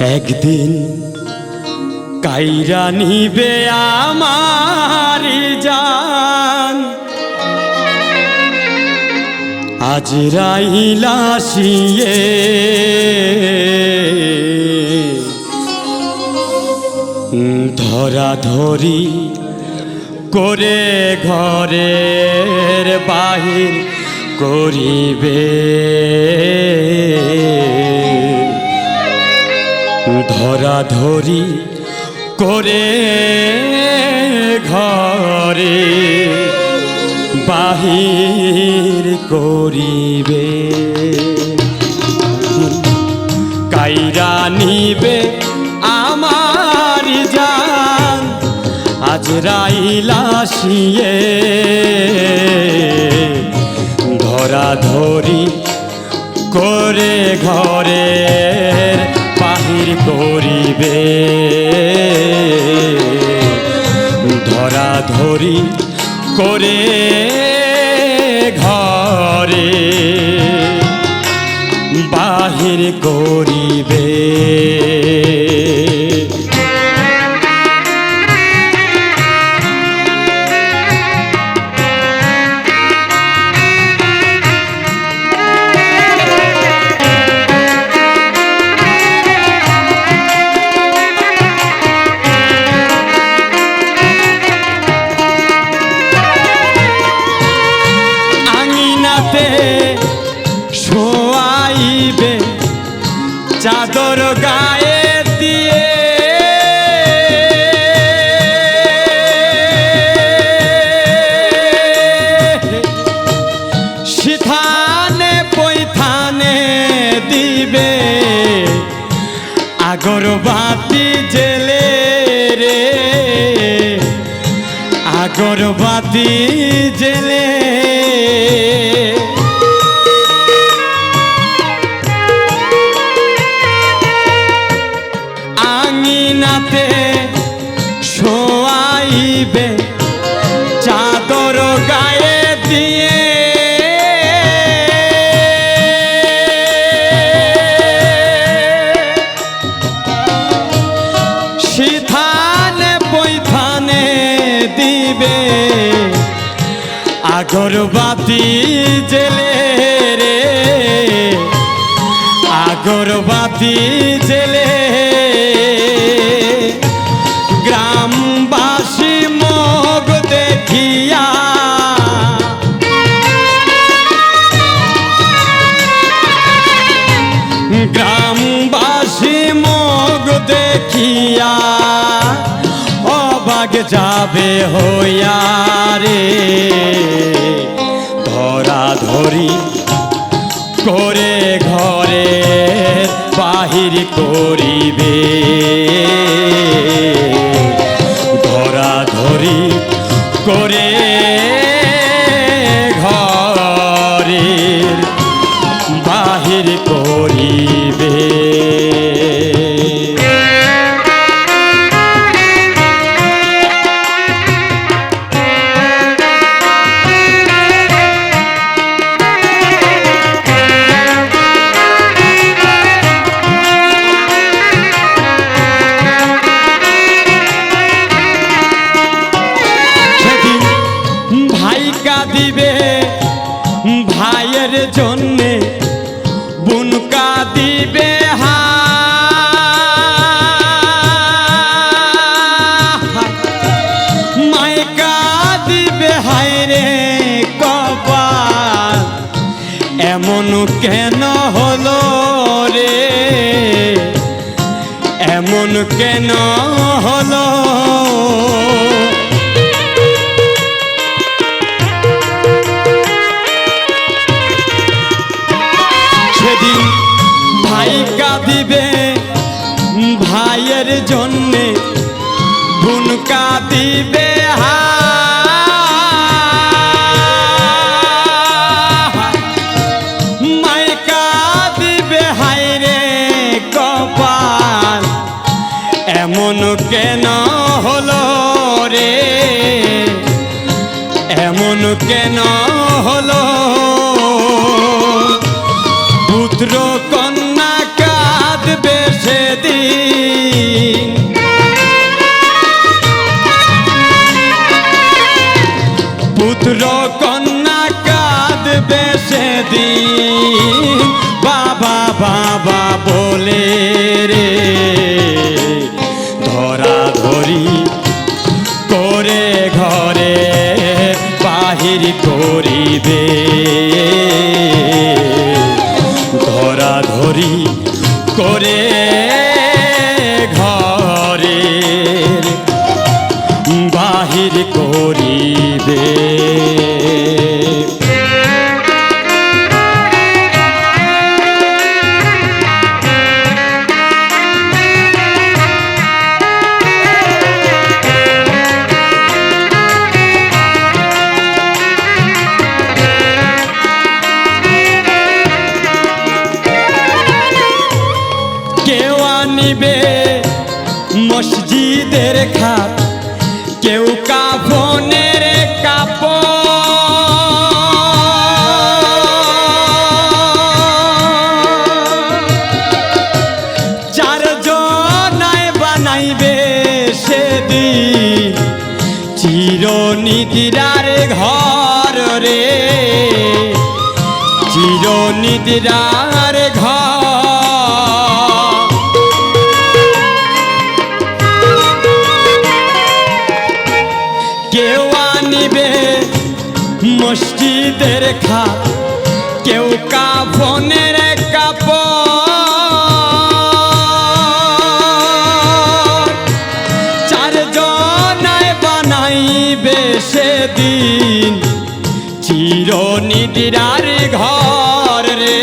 একদিন কাইরা নিবে আমার যান আজ রাইলাসিয়ে ধরা ধরি করে ঘরের বাহির করিবে। ধরা ধরি করে ঘরে বাহির করিবে। কাইরা নিবে আমার জান, আজ রাইলাসিয়ে ধরা ধরি করে ঘরের বাহির করিবে। ধরা ধরি করে ঘরে বাহির করিবে। আঙিনাতে শোয়াইবে চাদর গায়ে দিয়ে। সিথানে পৈথানে দিবে আগরবাতি জেলে রে। আগরবাতি জেলে। আগরবাতি জেলে রে। আগরবাতি জেলে। গ্রামবাসী মগ দেখিয়া গ্রামবাসী মগ দেখিয়া অবাগ যাবে হইয়া রে। ধরা ধরি করে ঘরে বাহির করিবে। ধরা ধরি করে কেন হলো রে? এমন কেন হলো? সেদিন ভাই কাঁদিবে ভাইয়ের জন্যে বোন কাঁদিবে হা এমন কেন হল রে? এমন কেন হল? পুত্র কন্যা কাঁদবে সেদিন। পুত্র কন্যা কাঁদবে সেদিন। বাবা বাবা বলে রে। ধরা করে ঘরে বাহির করিবে। ধরা ধরি করে ঘরে বাহির করিবে। চিরনিদিরার ঘর। কেউ আনিবে মসজিদের খাট কেউ কাফনের সেদিন চিরনিদিরার ঘর। রে।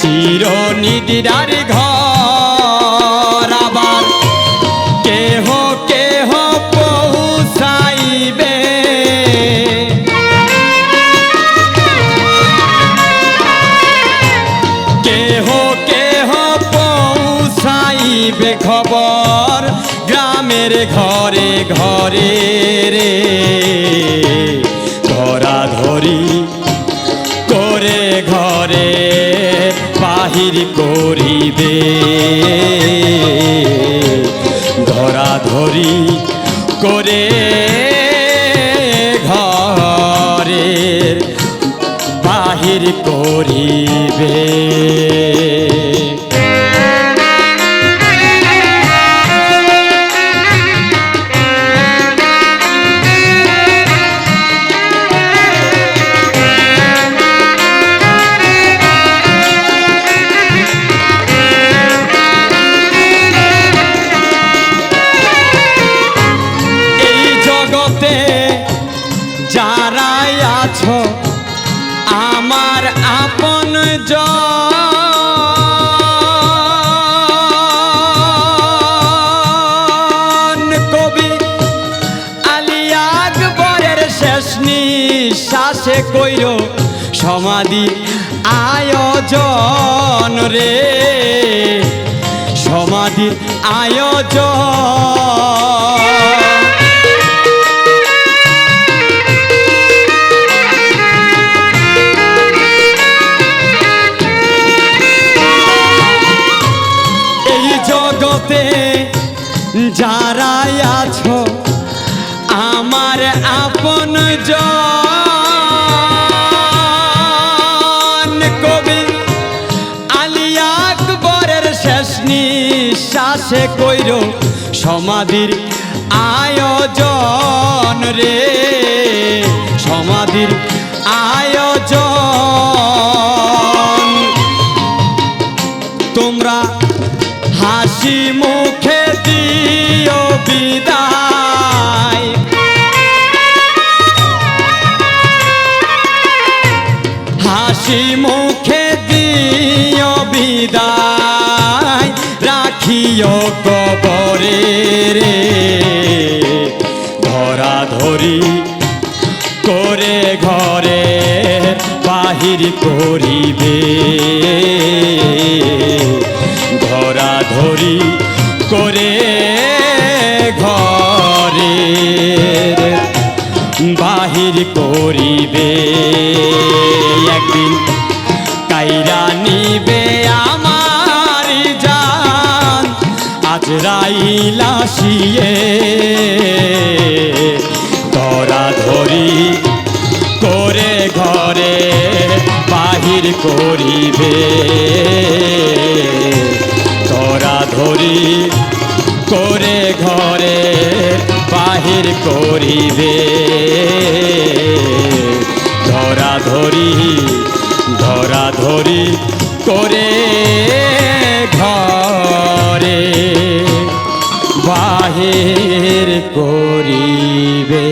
চিরনিদিরার ঘর আবার কেহ কেহ পৌঁছাইবে। কেহ কেহ পৌঁছাইবে খবর গ্রামের ঘরে ঘরে রে। ধরা ধরি বাহির করিবে। ধরা ধরি করে ঘরে বাহির করিবে। আয়োজন রে। সমাধির আয়োজন। এই জগতে যারাই নিঃশ্বাসে কইর সমাধির আয়োজন রে। সমাধির আয়োজন। তোমরা হাসি ধরি করে ঘরে বাহির করিবে ধরা ধরি করে ঘরে বাহির করিবে একদিন কাইরা নিবে আমার জান আজরাইল আসিয়ে ধরা করিবে। ধরা ধরি ধরা ধরি করে ঘরে বাহির করিবে।